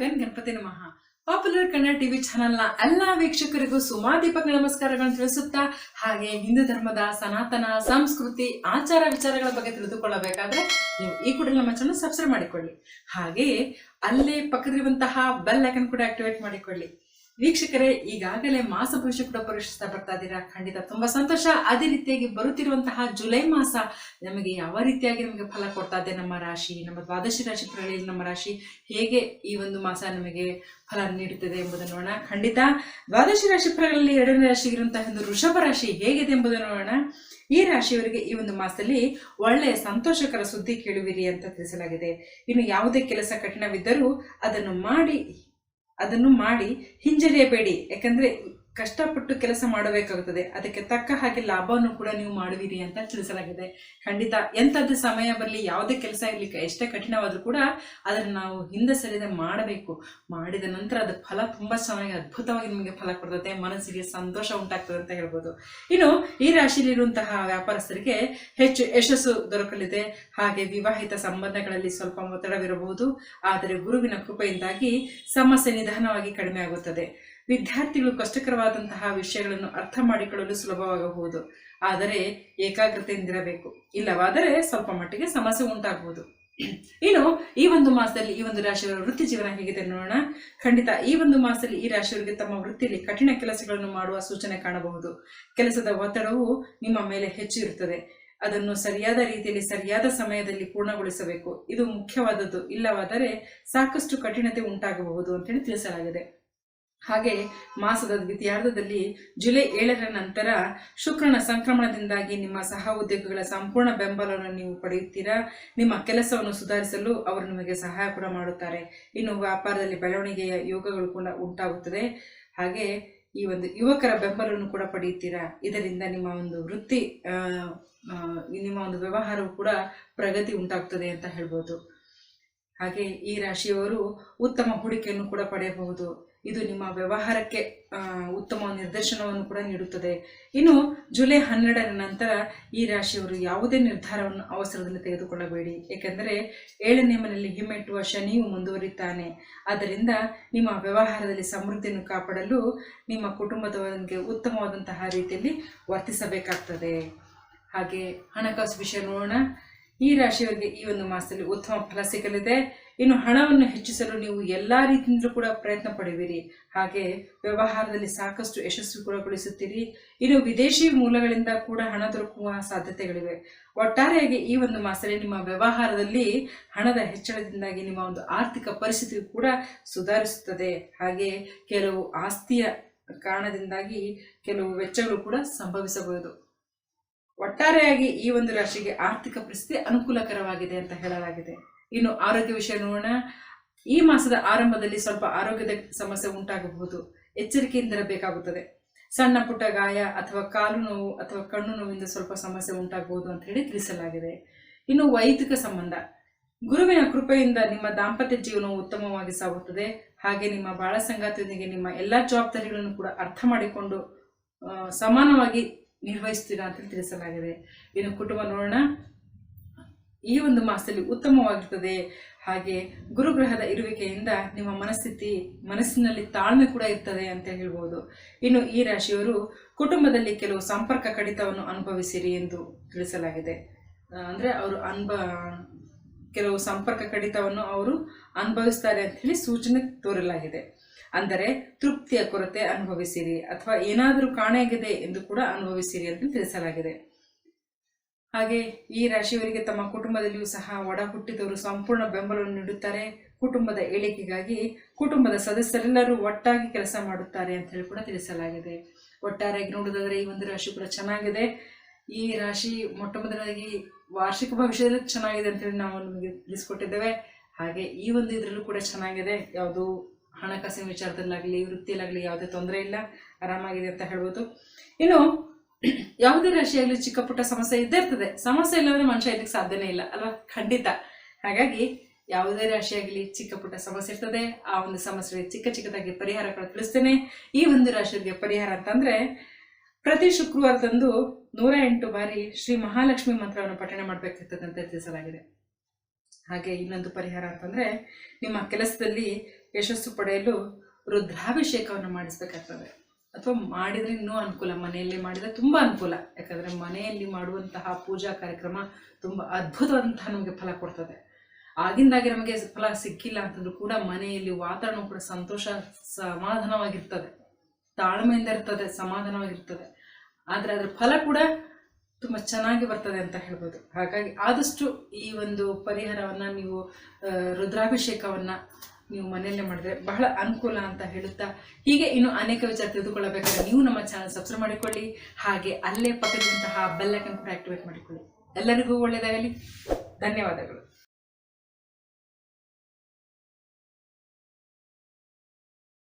Gun Ganapati ನಮಃ. Popular Kannada TV ಚಾನೆಲ್ನ ಎಲ್ಲಾ ವೀಕ್ಷಕರಿಗೂ ಸುಮಾದೀಪಕ ನಮಸ್ಕಾರಗಳನ್ನು ತಿಳಿಸುತ್ತಾ, ಹಾಗೆ ಹಿಂದೂ ಧರ್ಮದ ಸನಾತನ, ಸಂಸ್ಕೃತಿ, ಆಚಾರ ವಿಚಾರಗಳ ಬಗ್ಗೆ ತಿಳಿದುಕೊಳ್ಳಬೇಕಾದ್ರೆ ನೀವು ಈ ಕೂಡ ನಮ್ಮ ಚಾನಲ್ ಸಬ್ಸ್ಕ್ರೈಬ್ ಮಾಡಿಕೊಳ್ಳಿ. ಹಾಗೆಯೇ ಅಲ್ಲೇ ಪಕ್ಕದಿರುವಂತಹ ಬೆಲ್ ಐಕನ್ ಕೂಡ ಆಕ್ಟಿವೇಟ್ ಮಾಡಿಕೊಳ್ಳಿ. ವೀಕ್ಷಕರೇ, ಈಗಾಗಲೇ ಮಾಸ ಭವಿಷ್ಯ ಕೂಡ ಪರೀಕ್ಷಿಸ್ತಾ ಬರ್ತಾ ಇದ್ದೀರಾ? ಖಂಡಿತ ತುಂಬಾ ಸಂತೋಷ. ಅದೇ ರೀತಿಯಾಗಿ ಬರುತ್ತಿರುವಂತಹ ಜುಲೈ ಮಾಸ ನಮಗೆ ಯಾವ ರೀತಿಯಾಗಿ ನಮಗೆ ಫಲ ಕೊಡ್ತಾ ಇದೆ? ನಮ್ಮ ರಾಶಿ, ನಮ್ಮ ದ್ವಾದಶಿ ರಾಶಿ ಫಲಗಳಲ್ಲಿ ನಮ್ಮ ರಾಶಿ ಹೇಗೆ ಈ ಒಂದು ಮಾಸ ನಮಗೆ ಫಲ ನೀಡುತ್ತದೆ ಎಂಬುದನ್ನು ನೋಡೋಣ. ಖಂಡಿತ ದ್ವಾದಶಿ ರಾಶಿ ಪ್ರಗಳಲ್ಲಿ ಎರಡನೇ ರಾಶಿ ರಾಶಿಗಿರುವಂತಹ ಒಂದು ವೃಷಭ ರಾಶಿ ಹೇಗಿದೆ ಎಂಬುದನ್ನು ನೋಡೋಣ. ಈ ರಾಶಿಯವರಿಗೆ ಈ ಒಂದು ಮಾಸದಲ್ಲಿ ಒಳ್ಳೆಯ ಸಂತೋಷಕರ ಸುದ್ದಿ ಕೇಳುವಿರಿ ಅಂತ ತಿಳಿಸಲಾಗಿದೆ. ಇನ್ನು ಯಾವುದೇ ಕೆಲಸ ಕಠಿಣವಿದ್ದರೂ ಅದನ್ನು ಮಾಡಿ ಅದನ್ನು ಮಾಡಿ ಹಿಂಜರಿಯಬೇಡಿ. ಯಾಕಂದ್ರೆ ಕಷ್ಟಪಟ್ಟು ಕೆಲಸ ಮಾಡಬೇಕಾಗುತ್ತದೆ. ಅದಕ್ಕೆ ತಕ್ಕ ಹಾಗೆ ಲಾಭವನ್ನು ಕೂಡ ನೀವು ಮಾಡುವಿರಿ ಅಂತ ತಿಳಿಸಲಾಗಿದೆ. ಖಂಡಿತ ಎಂಥದ್ದು ಸಮಯ ಬರಲಿ, ಯಾವುದೇ ಕೆಲಸ ಇರಲಿ ಎಷ್ಟೇ ಕಠಿಣವಾದರೂ ಕೂಡ ಅದನ್ನು ನಾವು ಹಿಂದೆ ಸರಿದೆ ಮಾಡಬೇಕು. ಮಾಡಿದ ನಂತರ ಅದು ಫಲ ತುಂಬ ಚೆನ್ನಾಗಿ, ಅದ್ಭುತವಾಗಿ ನಿಮಗೆ ಫಲ ಕೊಡ್ತದೆ, ಮನಸ್ಸಿಗೆ ಸಂತೋಷ ಉಂಟಾಗ್ತದೆ ಅಂತ ಹೇಳ್ಬೋದು. ಇನ್ನು ಈ ರಾಶಿಯಲ್ಲಿರುವಂತಹ ವ್ಯಾಪಾರಸ್ಥರಿಗೆ ಹೆಚ್ಚು ಯಶಸ್ಸು ದೊರಕಲಿದೆ. ಹಾಗೆ ವಿವಾಹಿತ ಸಂಬಂಧಗಳಲ್ಲಿ ಸ್ವಲ್ಪ ಒತ್ತಡವಿರಬಹುದು. ಆದರೆ ಗುರುವಿನ ಕೃಪೆಯಿಂದಾಗಿ ಸಮಸ್ಯೆ ನಿಧಾನವಾಗಿ ಕಡಿಮೆ ಆಗುತ್ತದೆ ವಿದ್ಯಾರ್ಥಿಗಳು ಕಷ್ಟಕರವಾದಂತಹ ವಿಷಯಗಳನ್ನು ಅರ್ಥ ಮಾಡಿಕೊಳ್ಳಲು ಸುಲಭವಾಗಬಹುದು. ಆದರೆ ಏಕಾಗ್ರತೆಯಿಂದಿರಬೇಕು ಇಲ್ಲವಾದರೆ ಸ್ವಲ್ಪ ಮಟ್ಟಿಗೆ ಸಮಸ್ಯೆ ಉಂಟಾಗಬಹುದು. ಇನ್ನು ಈ ಒಂದು ಮಾಸದಲ್ಲಿ ಈ ಒಂದು ರಾಶಿಯವರ ವೃತ್ತಿ ಜೀವನ ಹೇಗಿದೆ ನೋಡೋಣ. ಖಂಡಿತ ಈ ಒಂದು ಮಾಸದಲ್ಲಿ ಈ ರಾಶಿಯವರಿಗೆ ತಮ್ಮ ವೃತ್ತಿಯಲ್ಲಿ ಕಠಿಣ ಕೆಲಸಗಳನ್ನು ಮಾಡುವ ಸೂಚನೆ ಕಾಣಬಹುದು. ಕೆಲಸದ ಒತ್ತಡವು ನಿಮ್ಮ ಮೇಲೆ ಹೆಚ್ಚು ಇರುತ್ತದೆ. ಅದನ್ನು ಸರಿಯಾದ ರೀತಿಯಲ್ಲಿ ಸರಿಯಾದ ಸಮಯದಲ್ಲಿ ಪೂರ್ಣಗೊಳಿಸಬೇಕು. ಇದು ಮುಖ್ಯವಾದದ್ದು. ಇಲ್ಲವಾದರೆ ಸಾಕಷ್ಟು ಕಠಿಣತೆ ಉಂಟಾಗಬಹುದು ಅಂತೇಳಿ ತಿಳಿಸಲಾಗಿದೆ. ಹಾಗೆ ಮಾಸದ ದ್ವಿತೀಯಾರ್ಧದಲ್ಲಿ ಜುಲೈ ಏಳರ ನಂತರ ಶುಕ್ರನ ಸಂಕ್ರಮಣದಿಂದಾಗಿ ನಿಮ್ಮ ಸಹ ಉದ್ಯೋಗಿಗಳ ಸಂಪೂರ್ಣ ಬೆಂಬಲವನ್ನು ನೀವು ಪಡೆಯುತ್ತೀರಾ? ನಿಮ್ಮ ಕೆಲಸವನ್ನು ಸುಧಾರಿಸಲು ಅವರು ನಿಮಗೆ ಸಹಾಯ ಕೂಡ ಮಾಡುತ್ತಾರೆ. ಇನ್ನು ವ್ಯಾಪಾರದಲ್ಲಿ ಬೆಳವಣಿಗೆಯ ಯೋಗಗಳು ಕೂಡ ಉಂಟಾಗುತ್ತದೆ. ಹಾಗೆ ಈ ಒಂದು ಯುವಕರ ಬೆಂಬಲವನ್ನು ಕೂಡ ಪಡೆಯುತ್ತೀರಾ? ಇದರಿಂದ ನಿಮ್ಮ ಒಂದು ವೃತ್ತಿ ನಿಮ್ಮ ಒಂದು ವ್ಯವಹಾರವು ಕೂಡ ಪ್ರಗತಿ ಉಂಟಾಗ್ತದೆ ಅಂತ ಹೇಳ್ಬೋದು. ಹಾಗೆ ಈ ರಾಶಿಯವರು ಉತ್ತಮ ಹೂಡಿಕೆಯನ್ನು ಕೂಡ ಪಡೆಯಬಹುದು. ಇದು ನಿಮ್ಮ ವ್ಯವಹಾರಕ್ಕೆ ಉತ್ತಮ ನಿರ್ದೇಶನವನ್ನು ಕೂಡ ನೀಡುತ್ತದೆ. ಇನ್ನು ಜುಲೈ ಹನ್ನೆರಡರ ನಂತರ ಈ ರಾಶಿಯವರು ಯಾವುದೇ ನಿರ್ಧಾರವನ್ನು ಅವಸರದಲ್ಲಿ ತೆಗೆದುಕೊಳ್ಳಬೇಡಿ. ಏಕೆಂದರೆ ಏಳನೇ ಮನೆಯಲ್ಲಿ ಹಿಮ್ಮೆಟ್ಟುವ ಶನಿಯು ಮುಂದುವರಿತಾನೆ ಆದ್ದರಿಂದ ನಿಮ್ಮ ವ್ಯವಹಾರದಲ್ಲಿ ಸಮೃದ್ಧಿಯನ್ನು ಕಾಪಾಡಲು ನಿಮ್ಮ ಕುಟುಂಬದವರಿಗೆ ಉತ್ತಮವಾದಂತಹ ರೀತಿಯಲ್ಲಿ ವರ್ತಿಸಬೇಕಾಗ್ತದೆ. ಹಾಗೆ ಹಣಕಾಸು ವಿಷಯ ನೋಡೋಣ. ಈ ರಾಶಿಯವರಿಗೆ ಈ ಒಂದು ಮಾಸದಲ್ಲಿ ಉತ್ತಮ ಫಲ ಸಿಗಲಿದೆ. ಇನ್ನು ಹಣವನ್ನು ಹೆಚ್ಚಿಸಲು ನೀವು ಎಲ್ಲ ರೀತಿಯಿಂದಲೂ ಕೂಡ ಪ್ರಯತ್ನ ಪಡುವಿರಿ. ಹಾಗೆ ವ್ಯವಹಾರದಲ್ಲಿ ಸಾಕಷ್ಟು ಯಶಸ್ಸು ಕೂಡ ಗಳಿಸುತ್ತೀರಿ. ಇನ್ನು ವಿದೇಶಿ ಮೂಲಗಳಿಂದ ಕೂಡ ಹಣ ದೊರಕುವ ಸಾಧ್ಯತೆಗಳಿವೆ. ಒಟ್ಟಾರೆಯಾಗಿ ಈ ಒಂದು ಮಾಸದಲ್ಲಿ ನಿಮ್ಮ ವ್ಯವಹಾರದಲ್ಲಿ ಹಣದ ಹೆಚ್ಚಳದಿಂದಾಗಿ ನಿಮ್ಮ ಒಂದು ಆರ್ಥಿಕ ಪರಿಸ್ಥಿತಿ ಕೂಡ ಸುಧಾರಿಸುತ್ತದೆ. ಹಾಗೆ ಕೆಲವು ಆಸ್ತಿಯ ಕಾರಣದಿಂದಾಗಿ ಕೆಲವು ವೆಚ್ಚಗಳು ಕೂಡ ಸಂಭವಿಸಬಹುದು. ಒಟ್ಟಾರೆಯಾಗಿ ಈ ಒಂದು ರಾಶಿಗೆ ಆರ್ಥಿಕ ಪರಿಸ್ಥಿತಿ ಅನುಕೂಲಕರವಾಗಿದೆ ಅಂತ ಹೇಳಲಾಗಿದೆ. ಇನ್ನು ಆರೋಗ್ಯ ವಿಷಯ ನೋಡೋಣ. ಈ ಮಾಸದ ಆರಂಭದಲ್ಲಿ ಸ್ವಲ್ಪ ಆರೋಗ್ಯದ ಸಮಸ್ಯೆ ಉಂಟಾಗಬಹುದು. ಎಚ್ಚರಿಕೆಯಿಂದಿರಬೇಕಾಗುತ್ತದೆ ಸಣ್ಣ ಪುಟ್ಟ ಗಾಯ ಅಥವಾ ಕಾಲು ನೋವು ಅಥವಾ ಕಣ್ಣು ನೋವಿಂದ ಸ್ವಲ್ಪ ಸಮಸ್ಯೆ ಉಂಟಾಗಬಹುದು ಅಂತ ಹೇಳಿ ತಿಳಿಸಲಾಗಿದೆ. ಇನ್ನು ವೈಯಕ್ತಿಕ ಸಂಬಂಧ. ಗುರುವಿನ ಕೃಪೆಯಿಂದ ನಿಮ್ಮ ದಾಂಪತ್ಯ ಜೀವನವು ಉತ್ತಮವಾಗಿ ಸಾಗುತ್ತದೆ. ಹಾಗೆ ನಿಮ್ಮ ಬಾಳ ಸಂಗಾತಿಯೊಂದಿಗೆ ನಿಮ್ಮ ಎಲ್ಲಾ ಜವಾಬ್ದಾರಿಗಳನ್ನು ಕೂಡ ಅರ್ಥ ಮಾಡಿಕೊಂಡು ಸಮಾನವಾಗಿ ನಿರ್ವಹಿಸ್ತೀರಾ ಅಂತ ತಿಳಿಸಲಾಗಿದೆ. ಇನ್ನು ಕುಟುಂಬ ನೋಡೋಣ. ಈ ಒಂದು ಮಾಸದಲ್ಲಿ ಉತ್ತಮವಾಗಿರ್ತದೆ. ಹಾಗೆ ಗುರುಗ್ರಹದ ಇರುವಿಕೆಯಿಂದ ನಿಮ್ಮ ಮನಸ್ಥಿತಿ, ಮನಸ್ಸಿನಲ್ಲಿ ತಾಳ್ಮೆ ಕೂಡ ಇರ್ತದೆ ಅಂತ ಹೇಳ್ಬೋದು. ಇನ್ನು ಈ ರಾಶಿಯವರು ಕುಟುಂಬದಲ್ಲಿ ಕೆಲವು ಸಂಪರ್ಕ ಕಡಿತವನ್ನು ಅನುಭವಿಸಿರಿ ಎಂದು ತಿಳಿಸಲಾಗಿದೆ. ಅಂದರೆ ಅವರು ಅನ್ಬ ಕೆಲವು ಸಂಪರ್ಕ ಕಡಿತವನ್ನು ಅವರು ಅನುಭವಿಸ್ತಾರೆ ಅಂತ ಹೇಳಿ ಸೂಚನೆ ತೋರಲಾಗಿದೆ. ಅಂದರೆ ತೃಪ್ತಿಯ ಕೊರತೆ ಅನುಭವಿಸಿರಿ ಅಥವಾ ಏನಾದರೂ ಕಾಣೆಯಾಗಿದೆ ಎಂದು ಕೂಡ ಅನುಭವಿಸಿರಿ ಅಂತ ತಿಳಿಸಲಾಗಿದೆ. ಹಾಗೆ ಈ ರಾಶಿಯವರಿಗೆ ತಮ್ಮ ಕುಟುಂಬದಲ್ಲಿಯೂ ಸಹ ಒಡ ಹುಟ್ಟಿದವರು ಸಂಪೂರ್ಣ ಬೆಂಬಲವನ್ನು ನೀಡುತ್ತಾರೆ. ಕುಟುಂಬದ ಏಳಿಗೆಗಾಗಿ ಕುಟುಂಬದ ಸದಸ್ಯರೆಲ್ಲರೂ ಒಟ್ಟಾಗಿ ಕೆಲಸ ಮಾಡುತ್ತಾರೆ ಅಂತ ಹೇಳಿ ಕೂಡ ತಿಳಿಸಲಾಗಿದೆ. ಒಟ್ಟಾರೆಯಾಗಿ ನೋಡೋದಾದರೆ ಈ ಒಂದು ರಾಶಿ ಕೂಡ ಚೆನ್ನಾಗಿದೆ. ಈ ರಾಶಿ ಮೊಟ್ಟ ಮೊದಲಾಗಿ ವಾರ್ಷಿಕ ಭವಿಷ್ಯದಲ್ಲಿ ಚೆನ್ನಾಗಿದೆ ಅಂತ ಹೇಳಿ ನಾವು ನಿಮಗೆ ತಿಳಿಸ್ಕೊಟ್ಟಿದ್ದೇವೆ. ಹಾಗೆ ಈ ಒಂದು ಇದರಲ್ಲೂ ಕೂಡ ಚೆನ್ನಾಗಿದೆ. ಯಾವುದು? ಹಣಕಾಸಿನ ವಿಚಾರದಲ್ಲಾಗಲಿ, ವೃತ್ತಿಯಲ್ಲಾಗಲಿ ಯಾವುದೇ ತೊಂದರೆ ಇಲ್ಲ. ಆರಾಮಾಗಿದೆ ಅಂತ ಹೇಳ್ಬೋದು. ಇನ್ನು, ಯಾವುದೇ ರಾಶಿಯಾಗಲಿ ಚಿಕ್ಕ ಪುಟ್ಟ ಸಮಸ್ಯೆ ಇದ್ದೇ ಇರ್ತದೆ. ಸಮಸ್ಯೆ ಇಲ್ಲಾಂದ್ರೆ ಮನುಷ್ಯ ಇದಕ್ಕೆ ಸಾಧ್ಯನೇ ಇಲ್ಲ ಅಲ್ವಾ? ಖಂಡಿತ. ಹಾಗಾಗಿ ಯಾವುದೇ ರಾಶಿಯಾಗಲಿ ಚಿಕ್ಕ ಪುಟ್ಟ ಸಮಸ್ಯೆ ಇರ್ತದೆ. ಆ ಒಂದು ಸಮಸ್ಯೆಗೆ ಚಿಕ್ಕ ಚಿಕ್ಕದಾಗಿ ಪರಿಹಾರಗಳು ತಿಳಿಸ್ತೇನೆ. ಈ ಒಂದು ರಾಶಿಯವರಿಗೆ ಪರಿಹಾರ ಅಂತಂದ್ರೆ, ಪ್ರತಿ ಶುಕ್ರವಾರದಂದು ನೂರ ಎಂಟು ಬಾರಿ ಶ್ರೀ ಮಹಾಲಕ್ಷ್ಮಿ ಮಂತ್ರವನ್ನು ಪಠಣೆ ಮಾಡಬೇಕಿರ್ತದೆ ಅಂತ ತಿಳಿಸಲಾಗಿದೆ. ಹಾಗೆ ಇನ್ನೊಂದು ಪರಿಹಾರ ಅಂತಂದ್ರೆ, ನಿಮ್ಮ ಕೆಲಸದಲ್ಲಿ ಯಶಸ್ಸು ಪಡೆಯಲು ರುದ್ರಾಭಿಷೇಕವನ್ನು ಮಾಡಿಸ್ಬೇಕಾಗ್ತದೆ. ಅಥವಾ ಮಾಡಿದರೆ ಇನ್ನೂ ಅನುಕೂಲ, ಮನೆಯಲ್ಲಿ ಮಾಡಿದರೆ ತುಂಬ ಅನುಕೂಲ. ಯಾಕಂದರೆ ಮನೆಯಲ್ಲಿ ಮಾಡುವಂತಹ ಪೂಜಾ ಕಾರ್ಯಕ್ರಮ ತುಂಬ ಅದ್ಭುತವಾದಂತಹ ನಮಗೆ ಫಲ ಕೊಡ್ತದೆ. ಆಗಿಂದಾಗಿ ನಮಗೆ ಫಲ ಸಿಕ್ಕಿಲ್ಲ ಅಂತಂದ್ರೂ ಕೂಡ ಮನೆಯಲ್ಲಿ ವಾತಾವರಣ ಕೂಡ ಸಂತೋಷ, ಸಮಾಧಾನವಾಗಿರ್ತದೆ. ತಾಳ್ಮೆಯಿಂದ ಇರ್ತದೆ, ಸಮಾಧಾನವಾಗಿರ್ತದೆ. ಆದರೆ ಅದರ ಫಲ ಕೂಡ ತುಂಬ ಚೆನ್ನಾಗಿ ಬರ್ತದೆ ಅಂತ ಹೇಳ್ಬೋದು. ಹಾಗಾಗಿ ಆದಷ್ಟು ಈ ಒಂದು ಪರಿಹಾರವನ್ನು ನೀವು ರುದ್ರಾಭಿಷೇಕವನ್ನು ನೀವು ಮನೆಯಲ್ಲೇ ಮಾಡಿದ್ರೆ ಬಹಳ ಅನುಕೂಲ ಅಂತ ಹೇಳುತ್ತಾ, ಹೀಗೆ ಇನ್ನು ಅನೇಕ ವಿಚಾರ ತಿಳಿದುಕೊಳ್ಳಬೇಕಾದ್ರೆ ನೀವು ನಮ್ಮ ಚಾನಲ್ ಸಬ್ಸ್ಕ್ರೈಬ್ ಮಾಡಿಕೊಳ್ಳಿ, ಹಾಗೆ ಅಲ್ಲೇ ಪಕ್ಕದಂತಹ ಬೆಲ್ ಐಕನ್ ಕೂಡ ಆಕ್ಟಿವೇಟ್ ಮಾಡಿಕೊಳ್ಳಿ. ಎಲ್ಲರಿಗೂ ಒಳ್ಳೆಯದಾಗಲಿ. ಧನ್ಯವಾದಗಳು.